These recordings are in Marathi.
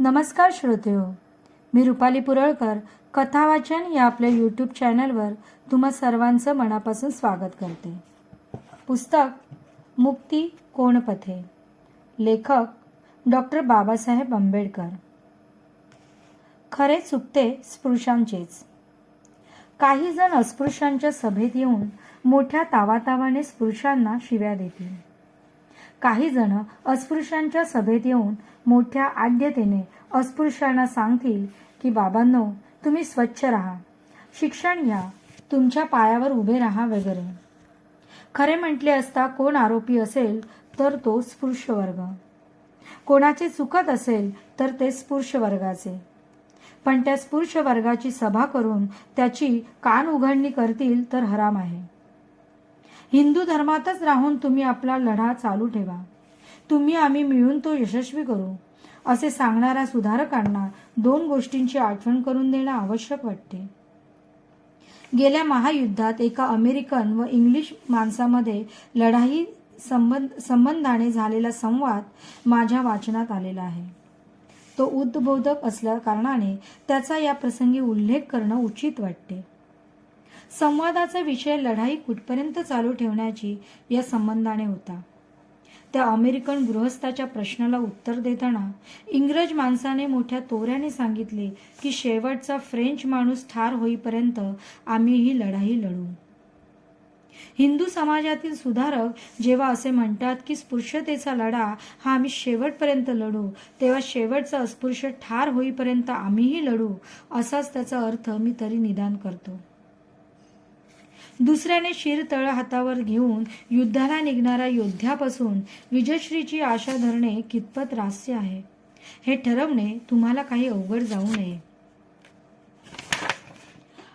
नमस्कार श्रोतेहो मी रुपाली पुरळकर कथा वाचन या आपल्या यूट्यूब चॅनलवर तुम्हा सर्वांचं मनापासून स्वागत करते. पुस्तक मुक्ती कोणपथे? लेखक डॉक्टर बाबासाहेब आंबेडकर. खरे चुकते स्पृशांचेच काही जण अस्पृश्यांच्या सभेत येऊन मोठ्या तावातावाने स्पृशांना शिव्या देतील. काही जण अस्पृश्यांच्या सभेत येऊन मोठ्या आद्यतेने अस्पृश्यांना सांगतील की बाबांनो तुम्ही स्वच्छ राहा. शिक्षण घ्या. तुमच्या पायावर उभे राहा वगैरे. खरे म्हटले असता कोण आरोपी असेल तर तो स्पृश्य वर्ग कोणाचे चुकत असेल तर ते स्पृश्य वर्गाचे पण त्या स्पृश्य वर्गाची सभा करून त्याची कान उघडणी करतील तर हराम आहे. हिंदू धर्मातच राहून तुम्ही आपला लढा चालू ठेवा. तुम्ही आम्ही मिळून तो यशस्वी करू असे सांगणाऱ्या सुधारकांना दोन गोष्टींची आठवण करून देणं आवश्यक वाटते. गेल्या महायुद्धात एका अमेरिकन व इंग्लिश माणसामध्ये लढाई संबंध संबंधाने झालेला संवाद माझ्या वाचनात आलेला आहे. तो उद्बोधक असल्या कारणाने त्याचा या प्रसंगी उल्लेख करणं उचित वाटते. संवादाचा विषय लढाई कुठपर्यंत चालू ठेवण्याची या संबंधाने होता. त्या अमेरिकन गृहस्थाच्या प्रश्नाला उत्तर देताना इंग्रज माणसाने मोठ्या तोऱ्याने सांगितले की शेवटचा फ्रेंच माणूस ठार होईपर्यंत आम्ही ही लढाई लढू. हिंदू समाजातील सुधारक जेव्हा असे म्हणतात की स्पृश्यतेचा लढा हा आम्ही शेवटपर्यंत लढू तेव्हा शेवटचा अस्पृश्य ठार होईपर्यंत आम्हीही लढू असाच त्याचा अर्थ मी तरी निदान करतो. दुसऱ्याने शिर तळ हातावर घेऊन युद्धाला निघणाऱ्या योद्ध्यापासून विजयश्रीची आशा धरणे कितपत रास्य आहे? हे ठरवणे तुम्हाला काही अवघड जाऊ नये.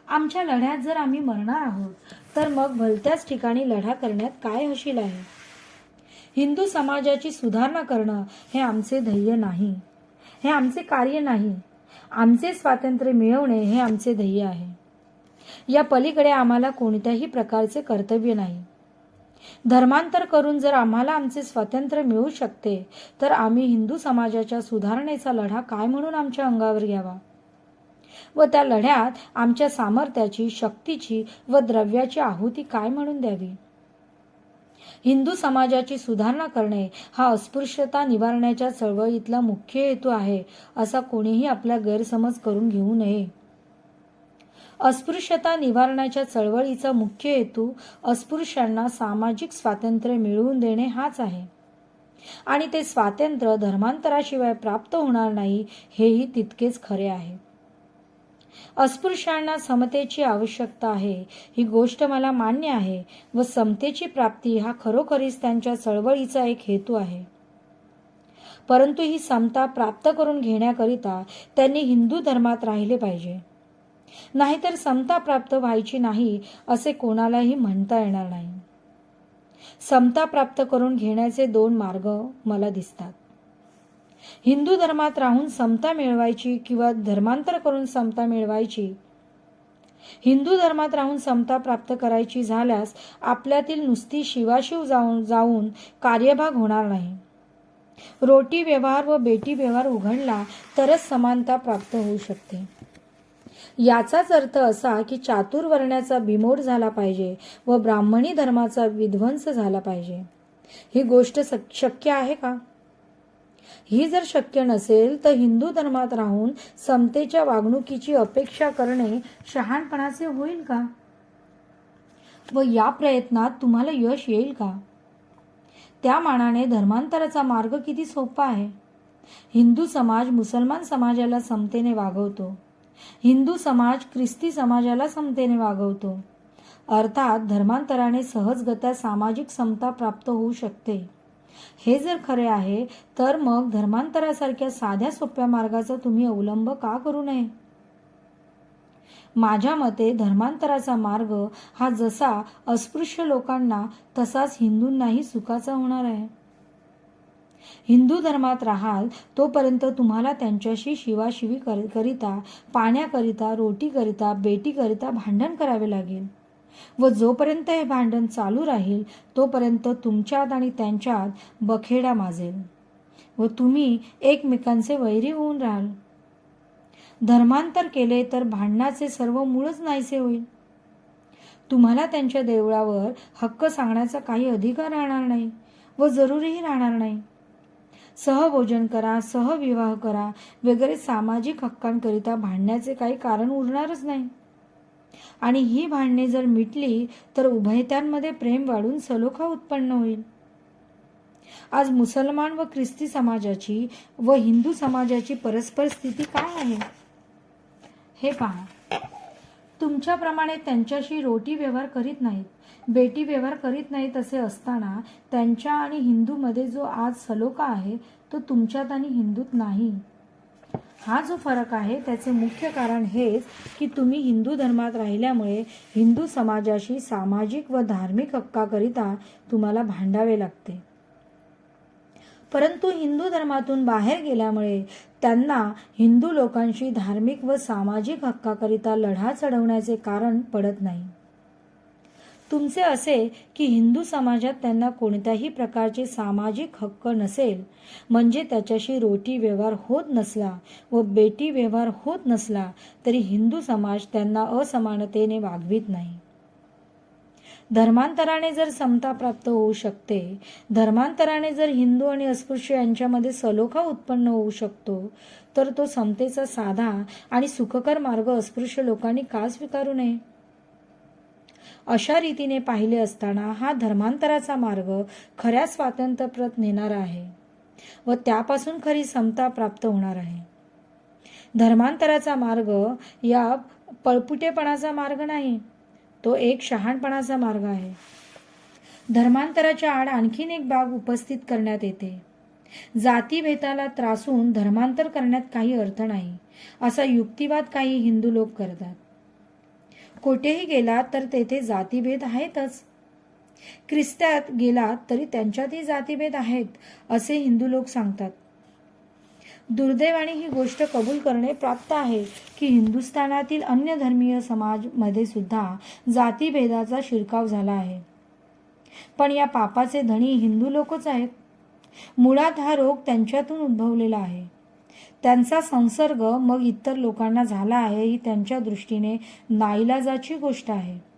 आमच्या लढ्यात जर आम्ही मरणार आहोत तर मग भलत्याच ठिकाणी लढा करण्यात काय हशील आहे? हिंदू समाजाची सुधारणा करणं हे आमचे ध्येय नाही. हे आमचे कार्य नाही. आमचे स्वातंत्र्य मिळवणे हे आमचे ध्येय आहे. या पलीकडे आम्हाला कोणत्याही प्रकारचे कर्तव्य नाही. धर्मांतर करून जर आम्हाला आमचे स्वातंत्र्य मिळू शकते तर आम्ही हिंदू समाजाच्या सुधारणेचा लढा काय म्हणून आमच्या अंगावर घ्यावा? व त्या लढ्यात आमच्या सामर्थ्याची शक्तीची व द्रव्याची आहुती काय म्हणून द्यावी? हिंदू समाजाची सुधारणा करणे हा अस्पृश्यता निवारण्याच्या चळवळीतला मुख्य हेतू आहे असा कोणीही आपला गैरसमज करून घेऊ नये. अस्पृश्यता निवारणाच्या चळवळीचा मुख्य हेतू अस्पृश्यांना सामाजिक स्वातंत्र्य मिळवून देणे हाच आहे. आणि ते स्वातंत्र्य धर्मांतराशिवाय प्राप्त होणार नाही हेही तितकेच खरे आहे. अस्पृश्यांना समतेची आवश्यकता आहे ही गोष्ट मला मान्य आहे व समतेची प्राप्ती हा खरोखरीच त्यांच्या चळवळीचा एक हेतू आहे. परंतु ही समता प्राप्त करून घेण्याकरिता त्यांनी हिंदू धर्मात राहिले पाहिजे. नाहीतर समता प्राप्त व्हायची नाही असे कोणालाही म्हणता येणार नाही. समता प्राप्त करून घेण्याचे दोन मार्ग मला दिसतात. हिंदू धर्मात राहून समता मिळवायची किंवा धर्मांतर करून समता मिळवायची हिंदू धर्मात राहून समता प्राप्त करायची झाल्यास आपल्यातील नुसती शिवाशिव जाऊन जाऊन कार्यभाग होणार नाही. रोटी व्यवहार व बेटी व्यवहार उघडला तरच समानता प्राप्त होऊ शकते. याचाच अर्थ असा की चातुर्वर्ण्याचा बिमोड झाला पाहिजे व ब्राह्मणी धर्माचा विध्वंस झाला पाहिजे. ही गोष्ट शक्य आहे का? ही जर शक्य नसेल तर हिंदू धर्मात राहून समतेच्या वागणुकीची अपेक्षा करणे शहाणपणाचे होईल का? व या प्रयत्नात तुम्हाला यश येईल का? त्या मानाने धर्मांतराचा मार्ग किती सोपा आहे. हिंदू समाज मुसलमान समाजाला समतेने वागवतो. हिंदू समाज ख्रिस्ती समाजाला समतेने वागवतो. अर्थात धर्मांतराने सहजगत्या सामाजिक समता प्राप्त होऊ शकते. हे जर खरे आहे तर मग धर्मांतरासारख्या साध्या सोप्या मार्गाचा तुम्ही अवलंब का करू नये? माझ्या मते धर्मांतराचा मार्ग हा जसा अस्पृश्य लोकांना तसाच हिंदूंनाही सुखाचा होणार आहे. हिंदू धर्मात राहाल तोपर्यंत तुम्हाला त्यांच्याशी शिवाशिवी कर करिता पाण्याकरिता रोटीकरिता बेटीकरिता भांडण करावे लागेल. व जोपर्यंत हे भांडण चालू राहील तोपर्यंत तुमच्यात आणि त्यांच्यात बखेडा माजेल. व तुम्ही एकमेकांचे वैरी होऊन राहाल. धर्मांतर केले तर भांडणाचे सर्व मूळच नाहीसे होईल. तुम्हाला त्यांच्या देवळावर हक्क सांगण्याचा काही अधिकार राहणार नाही व जरुरीही राहणार नाही. सहभोजन करा सहविवाह करा वगैरे सामाजिक हक्कांकरिता भांडण्याचे काही कारण उरणारच नाही. आणि ही भांडणे जर मिटली तर उभयत्यांमध्ये प्रेम वाढून सलोखा उत्पन्न होईल. आज मुसलमान व ख्रिस्ती समाजाची व हिंदू समाजाची परस्पर स्थिती काय आहे? हे पहा. तुमच्याप्रमाणे त्यांच्याशी रोटी व्यवहार करीत नाहीत बेटी व्यवहार करीत नाहीत असे असताना त्यांच्या आणि हिंदूमध्ये जो आज सलोखा आहे तो तुमच्यात आणि हिंदूत नाही. हा जो फरक आहे त्याचे मुख्य कारण हेच की तुम्ही हिंदू धर्मात राहिल्यामुळे हिंदू समाजाशी सामाजिक व धार्मिक हक्काकरिता तुम्हाला भांडावे लागते. परंतु हिंदू धर्मातून बाहेर गेल्यामुळे त्यांना हिंदू लोकांशी धार्मिक व सामाजिक हक्काकरिता लढा चढवण्याचे कारण पडत नाही. तुमचे असे की हिंदू समाजात त्यांना कोणत्याही प्रकारचे सामाजिक हक्क नसेल म्हणजे त्याच्याशी रोटी व्यवहार होत नसला व बेटी व्यवहार होत नसला तरी हिंदू समाज त्यांना असमानतेने वागवित नाही. धर्मांतराने जर समता प्राप्त होऊ शकते धर्मांतराने जर हिंदू आणि अस्पृश्य यांच्यामध्ये सलोखा उत्पन्न होऊ शकतो तर तो समतेचा साधा आणि सुखकर मार्ग अस्पृश्य लोकांनी का स्वीकारू नये? अशा रीतीने पाहिले असताना हा धर्मांतराचा मार्ग खऱ्या स्वातंत्र्यप्रत नेणारा आहे व त्यापासून खरी समता प्राप्त होणार आहे. धर्मांतराचा मार्ग या पळपुटेपणाचा मार्ग नाही. तो एक शहाणपणाचा मार्ग आहे. धर्मांतराच्या आड आणखीन एक बाब उपस्थित करण्यात येते. जातीभेदाला त्रासून धर्मांतर करण्यात काही अर्थ नाही असा युक्तिवाद काही हिंदू लोक करतात. कोठेही गेलात तर तेथे जातीभेद आहेतच. ख्रिस्त्यात गेलात तरी त्यांच्यातही जातीभेद आहेत असे हिंदू लोक सांगतात. दुर्दैवाने ही गोष्ट कबूल करणे प्राप्त आहे की हिंदुस्थानातील अन्य धर्मीय समाजमध्ये सुद्धा जातीभेदाचा शिरकाव झाला आहे. पण या पापाचे धणी हिंदू लोकच आहेत. मुळात हा रोग त्यांच्यातून उद्भवलेला आहे. त्यांचा संसर्ग मग इतर लोकांना झाला आहे ही त्यांच्या दृष्टीने नाईलाजाची गोष्ट आहे.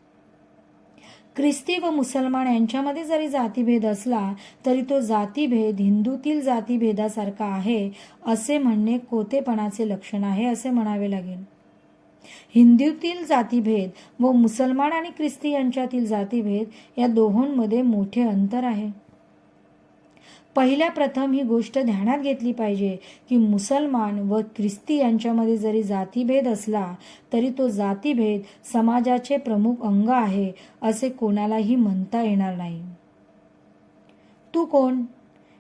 ख्रिस्ती व मुसलमान यांच्यामध्ये जरी जातीभेद असला तरी तो जातीभेद हिंदूतील जातीभेदासारखा आहे असे म्हणणे कोतेपणाचे लक्षण आहे असे म्हणावे लागेल. हिंदूतील जातीभेद व मुसलमान आणि ख्रिस्ती यांच्यातील जातीभेद या दोहोंमध्ये मोठे अंतर आहे. पहिल्या प्रथम ही गोष्ट ध्यानात घेतली पाहिजे की मुसलमान व ख्रिस्ती यांच्यामध्ये जरी जातीभेद असला तरी तो जातीभेद समाजाचे प्रमुख अंग आहे असे कोणालाही म्हणता येणार नाही. तू कोण?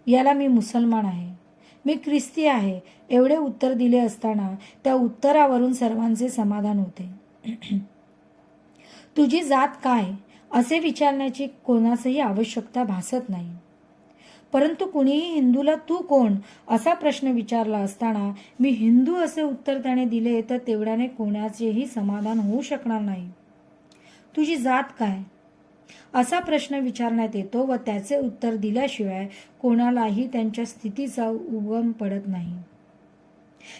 याला मी मुसलमान आहे. मी ख्रिस्ती आहे. एवढे उत्तर दिले असताना त्या उत्तरावरून सर्वांचे समाधान होते. तुझी जात काय? असे विचारण्याची कोणासही आवश्यकता भासत नाही. परंतु कुणीही हिंदूला तू कोण असा प्रश्न विचारला असताना मी हिंदू असे उत्तर त्याने दिले तर तेवढ्याने कोणाचेही समाधान होऊ शकणार नाही. तुझी जात काय? असा प्रश्न विचारण्यात येतो व त्याचे उत्तर दिल्याशिवाय कोणालाही त्यांच्या स्थितीचा उगम पडत नाही.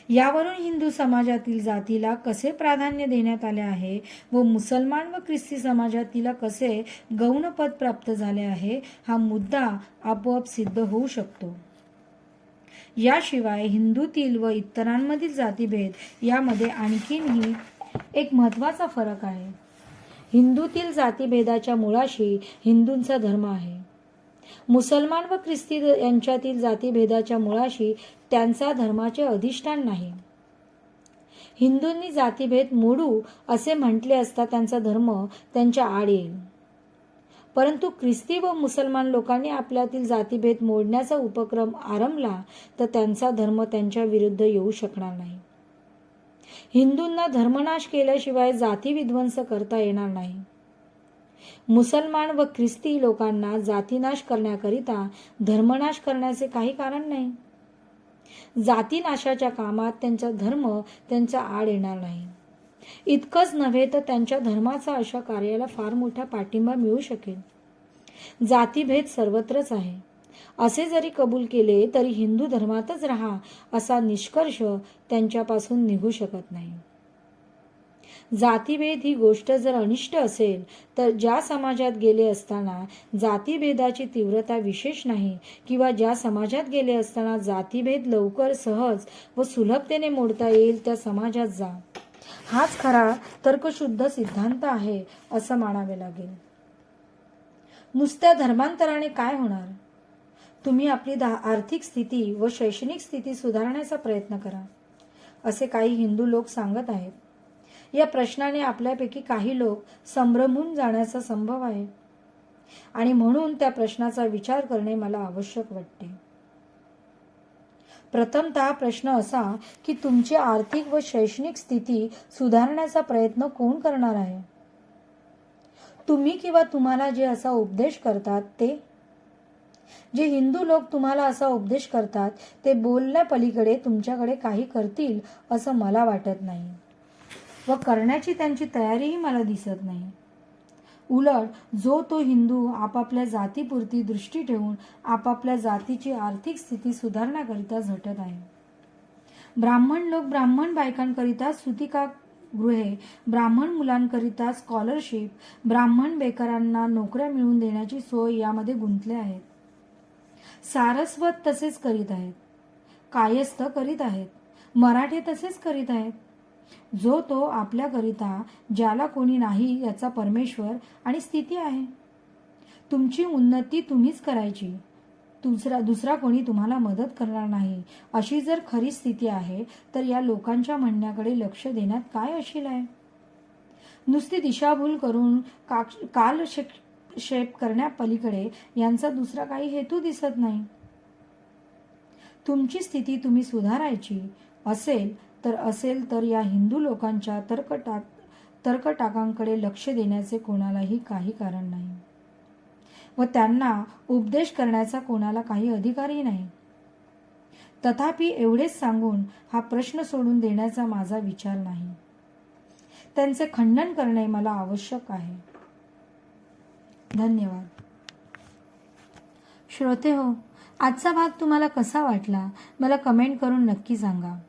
यावरून हिंदू समाजातील जातीला कसे प्राधान्य देण्यात आले आहे व मुसलमान व ख्रिस्ती समाजातीला कसे गौणपद प्राप्त झाले आहे हा मुद्दा आपोआप सिद्ध होऊ शकतो. याशिवाय हिंदूतील व इतरांमधील जातीभेद यामध्ये आणखीनही एक महत्त्वाचा फरक आहे. हिंदूतील जातीभेदाच्या मुळाशी हिंदूंचा धर्म आहे. मुसलमान व ख्रिस्ती यांच्यातील जातीभेदाच्या मुळाशी त्यांचा धर्माचे अधिष्ठान नाही. हिंदूंनी जातीभेद मोडू असे म्हटले असता त्यांचा धर्म त्यांच्या आड येईल. परंतु ख्रिस्ती व मुसलमान लोकांनी आपल्यातील जातीभेद मोडण्याचा उपक्रम आरंभला तर त्यांचा धर्म त्यांच्या विरुद्ध येऊ शकणार नाही. हिंदूंना धर्मनाश केल्याशिवाय जाती विध्वंस करता येणार नाही. मुसलमान व ख्रिस्ती लोकांना जातीनाश करण्याकरिता धर्मनाश करण्याचे काही कारण नाही. जातीनाशाच्या कामात त्यांचा धर्म त्यांचा आड येणार नाही. इतकंच नव्हे तर त्यांच्या धर्माचा अशा कार्याला फार मोठा पाठिंबा मिळू शकेल. जातीभेद सर्वत्रच आहे. असे जरी कबूल केले तरी हिंदू धर्मातच राहा असा निष्कर्ष त्यांच्यापासून निघू शकत नाही. जातीभेद ही गोष्ट जर अनिष्ट असेल तर ज्या समाजात गेले असताना जातीभेदाची तीव्रता विशेष नाही किंवा ज्या समाजात गेले असताना जातीभेद लवकर सहज व सुलभतेने मोडता येईल त्या समाजात जा. हाच खरा तर्कशुद्ध सिद्धांत आहे असं मानावे लागेल. नुसत्या धर्मांतराने काय होणार? तुम्ही आपली दा आर्थिक स्थिती व शैक्षणिक स्थिती सुधारण्याचा प्रयत्न करा असे काही हिंदू लोक सांगत आहेत. या प्रश्नाने आपल्यापैकी काही लोक संभ्रमून जाण्याचा संभव आहे. आणि म्हणून त्या प्रश्नाचा विचार करणे मला आवश्यक वाटते. प्रथमतः प्रश्न असा की तुमची आर्थिक व शैक्षणिक स्थिती सुधारण्याचा प्रयत्न कोण करणार आहे? तुम्ही किंवा तुम्हाला जे असा उपदेश करतात ते? जे हिंदू लोक तुम्हाला असा उपदेश करतात ते बोलण्या पलीकडे तुमच्याकडे काही करतील असं मला वाटत नाही. व करण्याची त्यांची तयारीही मला दिसत नाही. उलट जो तो हिंदू आपापल्या जातीपुरती दृष्टी ठेवून आपापल्या जातीची आर्थिक स्थिती सुधारण्याकरिता झटत आहे. ब्राह्मण लोक ब्राह्मण बायकांकरिता सुतिका गृहे ब्राह्मण मुलांकरिता स्कॉलरशिप ब्राह्मण बेकारांना नोकऱ्या मिळवून देण्याची सोय यामध्ये गुंतले आहेत. सारस्वत तसेच करीत आहेत. कायस्थ करीत आहेत. मराठे तसेच करीत आहेत. जो तो आपल्याकरिता ज्याला कोणी नाही याचा परमेश्वर आणि स्थिती आहे. तुमची उन्नती तुम्हीच करायची. दुसरा दुसरा कोणी तुम्हाला मदत करणार नाही. अशी जर खरी स्थिती आहे तर या लोकांच्या म्हणण्याकडे लक्ष देण्यात काय अशील आहे? नुसती दिशाभूल करून काक- कालक्षेप करण्यापलीकडे यांचा दुसरा काही हेतू दिसत नाही. तुमची स्थिती तुम्ही सुधारायची असेल तर असेल तर या हिंदू लोकांच्या तर्कटाक तर्कटाकांकडे लक्ष देण्याचे कोणालाही काही कारण नाही. व त्यांना उपदेश करण्याचा कोणाला काही अधिकारही नाही. तथापि एवढेच सांगून हा प्रश्न सोडून देण्याचा माझा विचार नाही. त्यांचे खंडन करणे मला आवश्यक आहे. धन्यवाद. श्रोते हो आजचा भाग तुम्हाला कसा वाटला? मला कमेंट करून नक्की सांगा.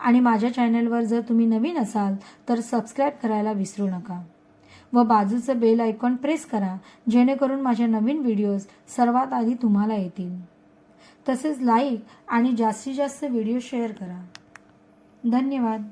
आणि माझ्या चॅनलवर जर तुम्ही नवीन असाल तर सबस्क्राईब करायला विसरू नका. व बाजूचं बेल आयकॉन प्रेस करा जेणेकरून माझ्या नवीन व्हिडिओज सर्वात आधी तुम्हाला येतील. तसेच लाईक आणि जास्तीत जास्त व्हिडिओ शेअर करा. धन्यवाद.